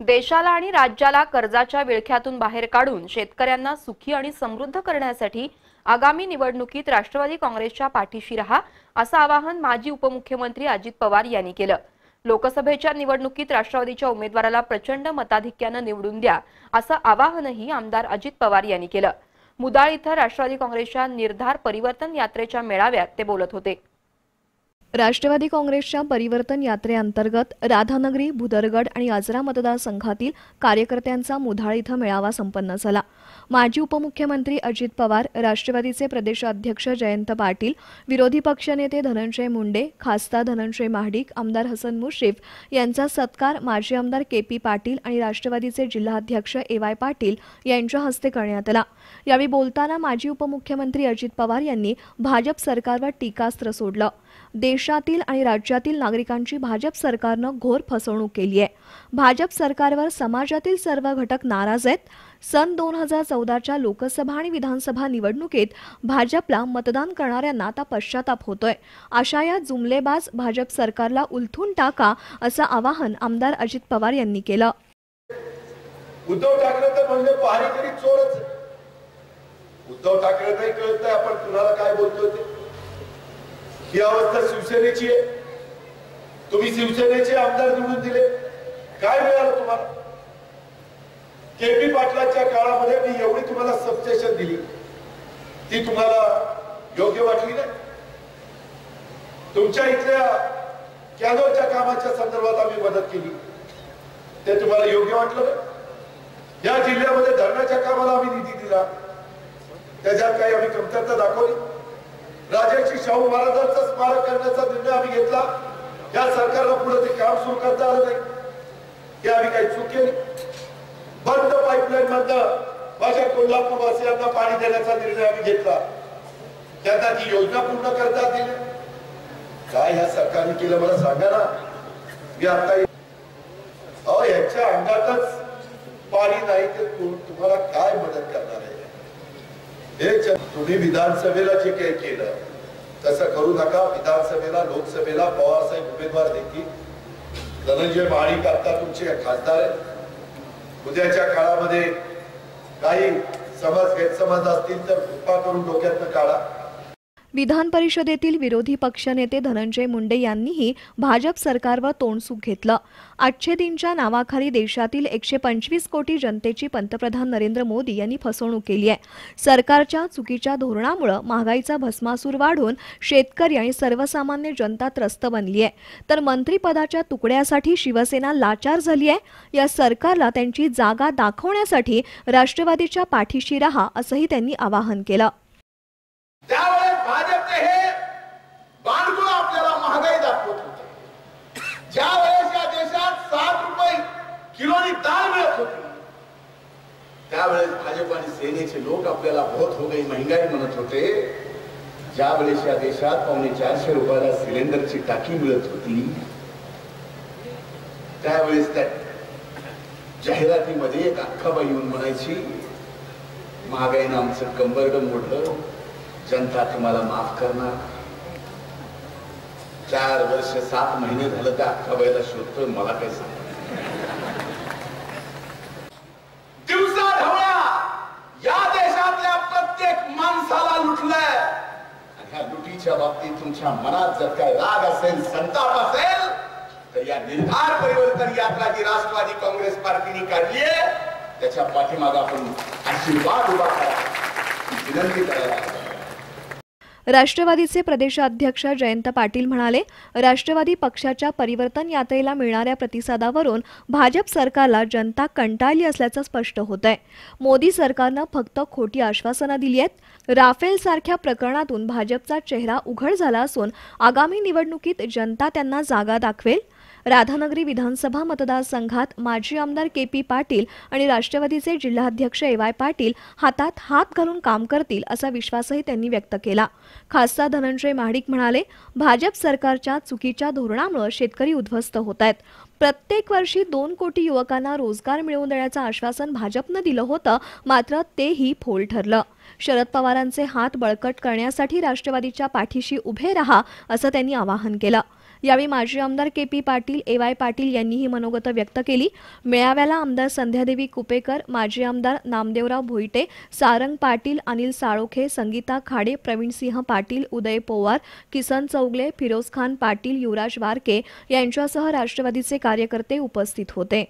देशाला आणि राज्याला कर्जाच्या विळख्यातून बाहेर काढून शेतकऱ्यांना सुखी आणि समृद्ध करण्यासाठी आगामी निवडणुकीत राष्ट्रवादी काँग्रेसच्या पाठीशी रहा असं आवाहन माजी उपमुख्यमंत्री अजित पवार यांनी केलं. लोकसभेच्या निवडणुकीत राष्ट्रवादीच्या उमेदवाराला प्रचंड मताधिक्यानं निवडून द्या असं आवाहनही आमदार अजित पवार यांनी केलं. मुदाळ इथं राष्ट्रवादी काँग्रेसच्या निर्धार परिवर्तन यात्रेच्या मेळाव्यात ते बोलत होते. राष्ट्रवादी काँग्रेसच्या परिवर्तन यात्रेअंतर्गत राधानगरी भुदरगड आणि आजरा मतदारसंघातील कार्यकर्त्यांचा मुधाळ इथं मेळावा संपन्न झाला. माजी उपमुख्यमंत्री अजित पवार राष्ट्रवादीचे प्रदेशाध्यक्ष जयंत पाटील विरोधी पक्षनेते धनंजय मुंडे खासदार धनंजय महाडिक आमदार हसन मुश्रीफ यांचा सत्कार माजी आमदार के पी पाटील आणि राष्ट्रवादीचे जिल्हाध्यक्ष ए वाय पाटील यांच्या हस्ते करण्यात आला. यावेळी बोलताना माजी उपमुख्यमंत्री अजित पवार यांनी भाजप सरकारवर टीकास्त्र सोडलं. देशातील आणि राज्यातील नागरिकांची भाजप सरकारनं घोर फसवणूक केली आहे. भाजप सरकारवर समाजातील सर्व घटक नाराज आहेत. सन दोन हजार चौदाच्या लोकसभा आणि विधानसभा निवडणुकीत भाजपला मतदान करणाऱ्यांना आता पश्चाताप होतोय. अशा या जुमलेबाज भाजप सरकारला उलथून टाका असं आवाहन आमदार अजित पवार यांनी केलं. उद्धव ठाकरे तर म्हणजे पहारेकरी चोरच उद्धव ठाकरे नाही कळत आपण कुणाला काय बोलतोय ही अवस्था शिवसेनेची आहे. तुम्ही शिवसेनेचे आमदार निवडून दिले. काय मिळालं तुम्हाला? केपी पाटलाच्या काळामध्ये मी एवढी तुम्हाला सबस्टेशन दिली. ती तुम्हाला योग्य वाटली नाही? तुमच्या इथल्या कॅनोच्या कामाच्या संदर्भात आम्ही मदत केली. ते तुम्हाला योग्य वाटलं नाही? या जिल्ह्यामध्ये धरणाच्या कामाला आम्ही निधी दिला. त्याच्यात काही आम्ही कमतरता दाखवली. राजाची शाहू महाराजांचं स्मारक करण्याचा निर्णय आम्ही घेतला. या सरकारला पुढे ते काम सुरू करता आलं नाही. हे आम्ही काही चूक केली बंद पाईपलाईन मधनं माझ्या कोल्हापूर वासियांना पाणी देण्याचा निर्णय आम्ही घेतला. त्यांना ती योजना पूर्ण करता येईल काय ह्या सरकारने केलं मला सांगा ना. मी आता अहो यांच्या अंगातच पाणी नाही तर तुम्हाला काय मदत करणार आहे? हे तुम्ही विधानसभेला जे काही केलं तसं करू नका. विधानसभेला लोकसभेला पवारसाहेब उमेदवार देतील. धनंजय महाडिक आता तुमचे खासदार आहेत. उद्याच्या काळामध्ये काही समज गैरसमज असतील तर कृपा करून डोक्यातनं काढा. विधान परिषदेतील विरोधी पक्षनेते धनंजय मुंडे यांनीही भाजप सरकारवर तोंडसूक घेतलं. अच्छेदींच्या नावाखाली देशातील एकशे पंचवीस कोटी जनतेची पंतप्रधान नरेंद्र मोदी यांनी फसवणूक केली आहे. सरकारच्या चुकीच्या धोरणामुळे महागाईचा भस्मासूर वाढून शेतकरी आणि सर्वसामान्य जनता त्रस्त बनली आहे. तर मंत्रिपदाच्या तुकड्यासाठी शिवसेना लाचार झाली आहे. या सरकारला त्यांची जागा दाखवण्यासाठी राष्ट्रवादीच्या पाठीशी रहा असंही त्यांनी आवाहन केलं त्यावेळेस भाजपचे हे बांडगुळ आपल्याला महागाई दाखवत होते ज्या वेळेस या देशात सात रुपये किलोनी डाळ मिळत होती त्यावेळेस भाजप आणि सेनेचे लोक आपल्याला बहुत हो गई महंगाई म्हणत होते. ज्यावेळेस या देशात पावणे चारशे रुपयाला सिलेंडरची टाकी मिळत होती त्यावेळेस त्या जाहिरातीमध्ये एक अख्खाबाई येऊन म्हणायची महागाईनं आमचं कंबरड मोडलं जनता तुम्हाला माफ करणार. चार वर्ष सात महिने झालं त्या अख्खाबाईला शोधतोय मला काय सांग आणि बाबतीत तुमच्या मनात जर काय राग असेल संताप असेल तर या निर्धार परिवर्तन यात्रा जी राष्ट्रवादी काँग्रेस पार्टीने काढली आहे त्याच्या पाठीमाग आपण आशीर्वाद उभा करा. विनंती करायला राष्ट्रवादीचे प्रदेशाध्यक्ष जयंत पाटील म्हणाले राष्ट्रवादी पक्षाच्या परिवर्तन यात्रेला मिळणाऱ्या प्रतिसादावरून भाजप सरकारला जनता कंटाळली असल्याचं स्पष्ट होत आहे मोदी सरकारनं फक्त खोटी आश्वासनं दिली आहेत. राफेल सारख्या प्रकरणातून भाजपचा चेहरा उघड झाला असून आगामी निवडणुकीत जनता त्यांना जागा दाखवेल. राधानगरी विधानसभा मतदारसंघात माजी आमदार के पी पाटील आणि राष्ट्रवादीचे जिल्हाध्यक्ष ए वाय पाटील हातात हात घालून काम करतील असा विश्वासही त्यांनी व्यक्त केला. खासदार धनंजय महाडिक म्हणाले भाजप सरकारच्या चुकीच्या धोरणामुळे शेतकरी उद्ध्वस्त होत आहेत प्रत्येक वर्षी दोन कोटी युवकांना रोजगार मिळवून देण्याचं आश्वासन भाजपनं दिलं होतं मात्र तेही फोल ठरलं. शरद पवारांचे हात बळकट करण्यासाठी राष्ट्रवादीच्या पाठीशी उभे राहा असं त्यांनी आवाहन केलं. यावेळी माजी आमदार K P Patil A Y Patil यांनी ही मनोगत व्यक्त केली. मेळाव्याला आमदार संध्यादेवी कुपेकर माजी आमदार नामदेवराव भोईटे सारंग पाटील अनिल साळोखे संगीता खाडे प्रवीणसिंह पाटील उदय पोवार किसन चौगले फिरोज खान पाटील युवराज वारके यांच्यासह राष्ट्रवादीचे कार्यकर्ते उपस्थित होते.